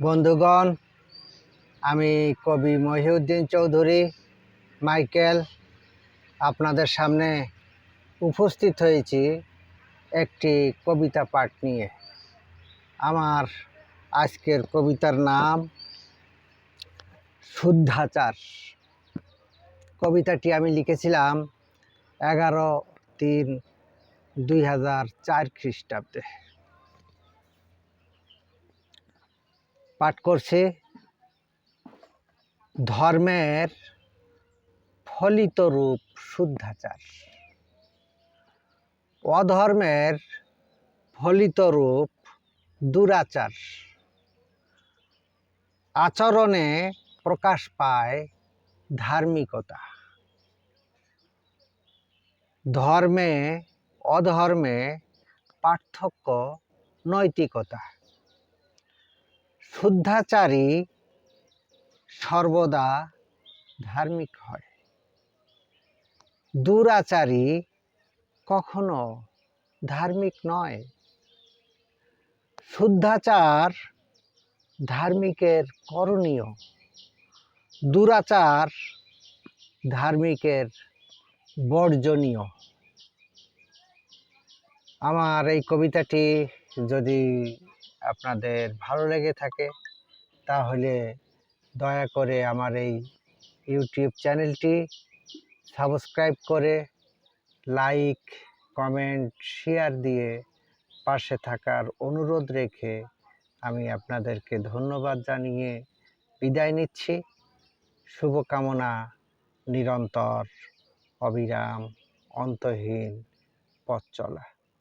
বন্ধুগণ, আমি কবি মহিউদ্দিন চৌধুরী, মাইকেল, আপনাদের সামনে উপস্থিত হয়েছি একটি কবিতা পাঠ নিয়ে। আমার আজকের কবিতার নাম শুদ্ধাচার। কবিতাটি আমি লিখেছিলাম এগারো তিন দুই হাজার চার খ্রিস্টাব্দে। পাঠ করছে। ধর্মের ফলিত রূপ শুদ্ধাচার। অধর্মের ফলিত রূপ দুরাচার। আচরণে প্রকাশ পায় ধার্মিকতা। ধর্মে, অধর্মে পার্থক্য নৈতিকতা। শুদ্ধাচারী সর্বদা ধার্মিক হয়। দুরাচারী কখনো ধার্মিক নয়। শুদ্ধাচার ধার্মিকের করণীয়। দুরাচার ধার্মিকের বর্জনীয়। আমার এই কবিতাটি যদি আপনাদের ভালো লেগে থাকে, তাহলে দয়া করে আমার এই ইউটিউব চ্যানেলটি সাবস্ক্রাইব করে লাইক, কমেন্ট, শেয়ার দিয়ে পাশে থাকার অনুরোধ রেখে আমি আপনাদেরকে ধন্যবাদ জানিয়ে বিদায় নিচ্ছি। শুভকামনা, নিরন্তর অবিরাম, অন্তহীন পথ চলা।